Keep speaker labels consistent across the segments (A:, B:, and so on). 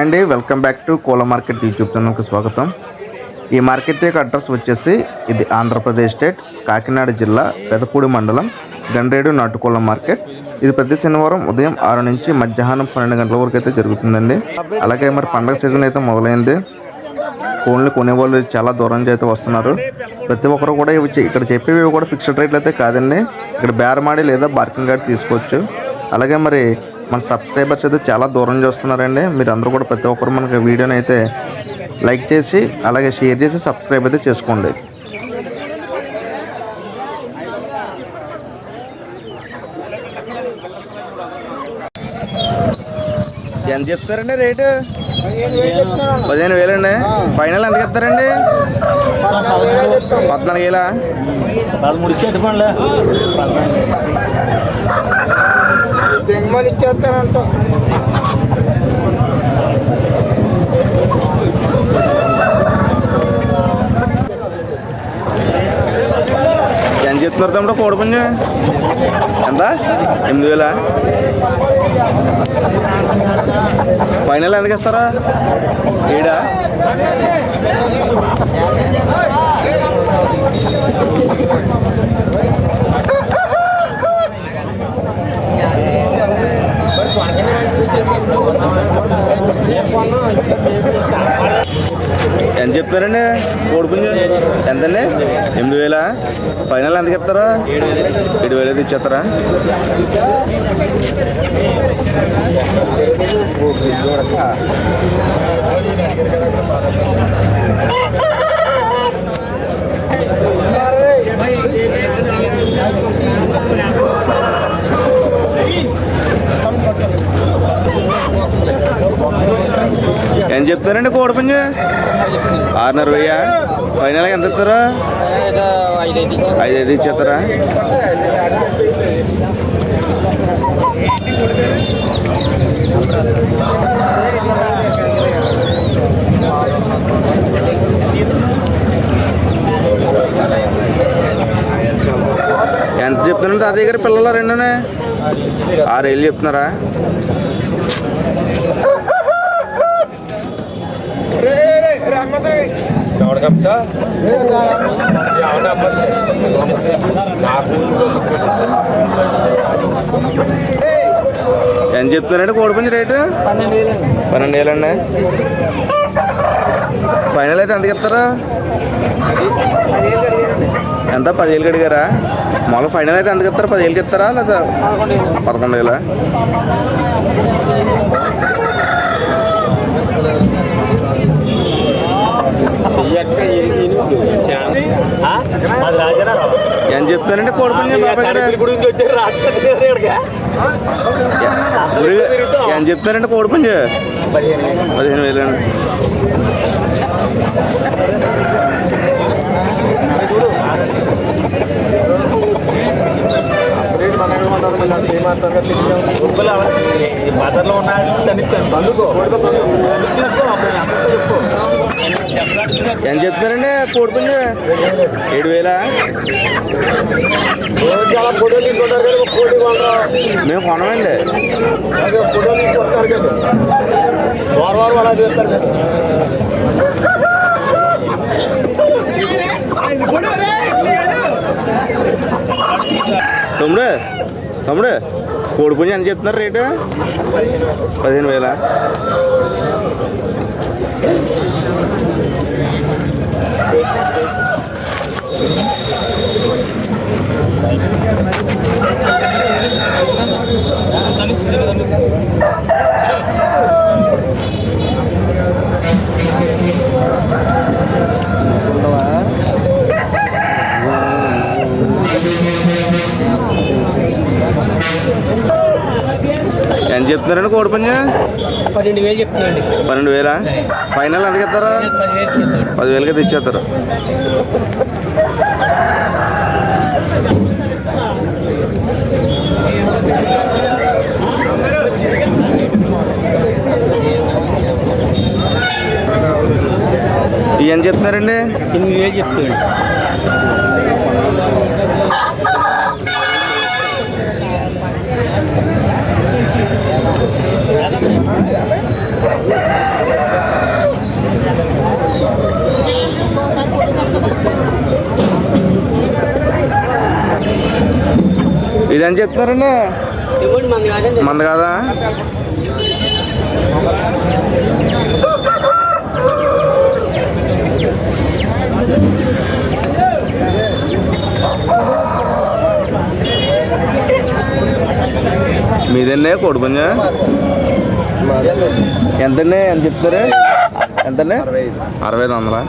A: Hi అండి welcome back to Kola market YouTube ఛానల్కి స్వాగతం. ఈ మార్కెట్ యొక్క అడ్రస్ వచ్చేసి ఇది ఆంధ్రప్రదేశ్ స్టేట్ కాకినాడ జిల్లా పెదపూడి మండలం గండ్రేడు నాటుకోల మార్కెట్. ఇది ప్రతి శనివారం ఉదయం ఆరు నుంచి మధ్యాహ్నం పన్నెండు గంటల వరకు అయితే జరుగుతుందండి. అలాగే మరి పండగ సీజన్ అయితే మొదలైంది. ఫోన్లు కొనేవాళ్ళు చాలా దూరం నుంచి అయితే వస్తున్నారు. ప్రతి ఒక్కరు కూడా ఇవి ఇక్కడ చెప్పేవి కూడా ఫిక్స్డ్ రేట్లు అయితే కాదండి. ఇక్కడ బేరమాడి లేదా బార్కింగ్ కార్డ్ తీసుకోవచ్చు. అలాగే మరి మన సబ్స్క్రైబర్స్ అయితే చాలా దూరం నుంచి వస్తున్నారండి మీరు అందరూ కూడా ప్రతి ఒక్కరు మనకి వీడియోని అయితే లైక్ చేసి అలాగే షేర్ చేసి సబ్స్క్రైబ్ అయితే చేసుకోండి. ఎంత చెప్తారండి రేటు? పదిహేను వేలండి. ఫైనల్ ఎంత ఇస్తారండి పద్నాలుగు వేలా?
B: పదమూడు ఇచ్చేది
C: ఇచ్చేస్తానంటూ
A: ఎంత చెప్తున్నారు తమ్ముడు కోడిపుంజు ఎంత? ఎనిమిది వేల? ఫైనల్ ఎందుకు ఇస్తారా? ఏడా ఎంత చెప్తారండి కోడిపుంజు ఎంతండి? ఎనిమిది వేల? ఫైనల్ ఎంతకి ఇస్తారా ఏడు వేలు అయితే ఇచ్చేస్తారా ఎంత కోడి కోడిపుంజు ఆరున్నర వెయ్యా? ఫైనల్ ఎంత ఇస్తారా?
C: ఐదు ఐదు
A: ఇచ్చేస్తారా? ఎంత చెప్తున్నారు తాతయ్య గారు? పిల్లలు రెండునే ఆరు వెళ్ళి చెప్తున్నారా? ఎంత చెప్తున్నారండి కోడిపుంజి రేటు?
C: పన్నెండు
A: వేలండి ఫైనల్ అయితే ఎంతకి ఇస్తారా? ఎంత? పదివేలు అడిగారా మామూలుగా ఫైనల్ అయితే ఎంతకి ఇస్తారా? పదివేలకి ఇస్తారా? లేదా
C: పదకొండు వేలా?
A: కోడిపుంజి బాబాయ్ గారు?
B: గురించి వచ్చారు రాజకీయ
A: ఎంత చెప్తారండి కోడిపుంజి పదిహేను వేలు. అండి
B: బజార్లో ఉన్న తనిస్తాను.
A: ఎంత చెప్తున్నారండి? కోడిపుంజి ఏడు వేల?
C: తీసుకుంటారు
A: మేము కొనమండి. తమ్ముడు తమ్ముడు కోడిపుంజి ఎంత చెప్తున్నారు రేటు? పదిహేను వేల? Thank you. ఎంత చెప్తున్నారండి కోడిపుంజి
B: పన్నెండు వేలు చెప్తున్నాండి
A: పన్నెండు వేల? ఫైనల్ ఎంతకి ఇస్తారా పదివేలకి అయితే ఇచ్చేస్తారు ఇవి ఎంత చెప్తున్నారండి?
B: ఎనిమిది వేలు చెప్తున్నాండి
A: చెప్తున్నారండి
B: ఇవ్వండి మంది
A: కాదా మీదన్నే కోడిపుంజ? ఎంతండి ఎంత చెప్తారు? ఎంతండి అరవై ఐదు వందలా?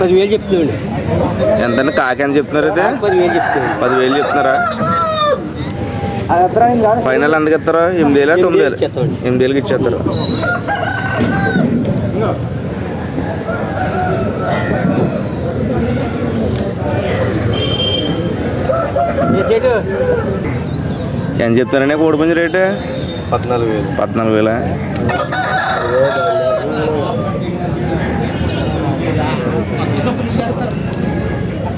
B: పదివేలు చెప్తున్నాండి.
A: ఎంతండి కాకి అని చెప్తున్నారు అయితే?
B: పదివేలు చెప్తున్నాండి.
A: పదివేలు చెప్తున్నారా? ఫైనల్ ఎందుకు ఇస్తారు ఎనిమిది వేల తొమ్మిది వేలు. ఎనిమిది వేలకి ఇచ్చేస్తారు ఎంత చెప్తారండి కోడిపుంజ రేటు?
C: పద్నాలుగు వేలు.
A: పద్నాలుగు వేల?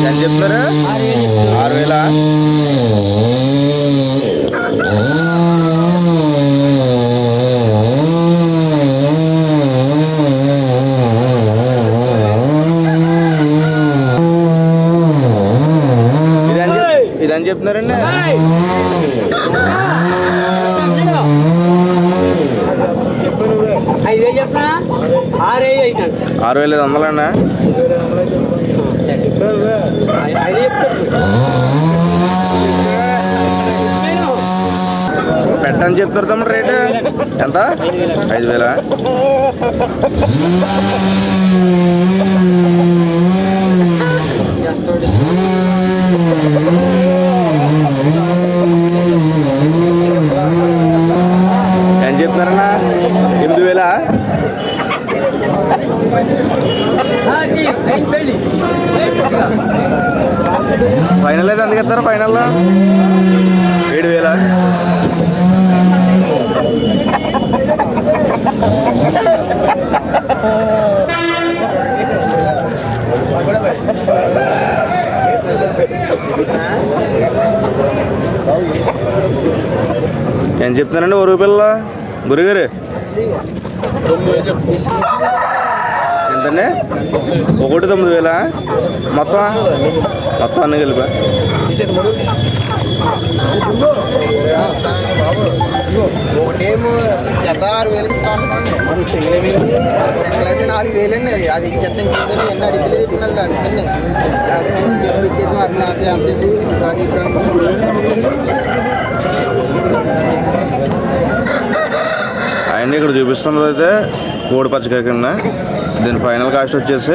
A: ఎంత చెప్తారు ఆరు వేల ఇదని చెప్- ఇదని చెప్తున్నారండి
B: ఆరు
A: వేల ఐదు వందలండి
B: ఐదు చెప్తాడు
A: పెట్టని చెప్తారు తమ్ముడు రేటు. ఎంత? ఐదు వేల ఎంత చెప్తున్నారన్నా? ఎనిమిది వేల? ఫైనల్ అయితే ఎందుకు ఇస్తారు ఫైనల్లో? ఏడు వేల? చెప్తున్నానండి ఓ రూపాయల గురుగారు. ఎంతండి? ఒకటి తొమ్మిది వేల? మొత్తం? మొత్తం అన్నీ కలిపా?
C: ఒకటేమో జత ఆరు వేలకి ఇస్తాను నాలుగు వేలండి అది. అది ఇచ్చేస్తాను చెప్పని ఎన్ని అడిగలేదు ఇచ్చినాడు అందుకని. అది నేను చెప్పి ఇచ్చేది మరి నాకు ఎంత
A: ఆయన ఇక్కడ చూపిస్తున్నది అయితే కోడి పచ్చకాయ కింద దీని ఫైనల్ కాస్ట్ వచ్చేసి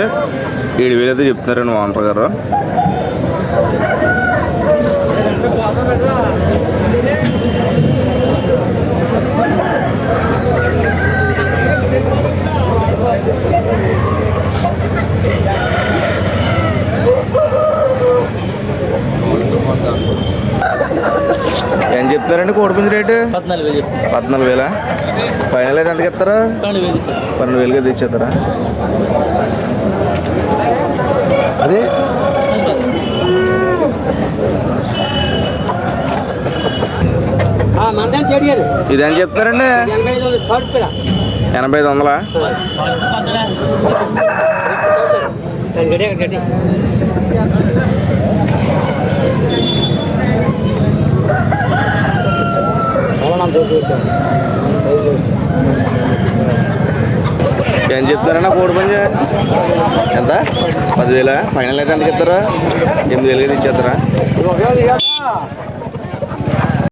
A: ఏడు వేలు అయితే చెప్తున్నారండి ఓనర్ గారు. ఏం చెప్తున్నారండి కోడిపుంజి రేటు?
B: పద్నాలుగు వేలు
A: ఫైనల్ అయితే ఎంతకి ఇస్తారా
B: పన్నెండు
A: వేలుగా తెచ్చేస్తారా? అదే? ఇదేం చెప్తున్నారండి
B: ఎనభై ఐదు వందలు థర్డ్ పిల్ల
A: ఎనభై ఐదు వందలా
B: దాని గడి అక్కడ గడి
A: ఏం చెప్తారన్నా కోడి పుంజ ఎంత పదివేలా? ఫైనల్ అయితే ఎంత చెప్తారా ఎనిమిది వేలుగా ఇచ్చేస్తారా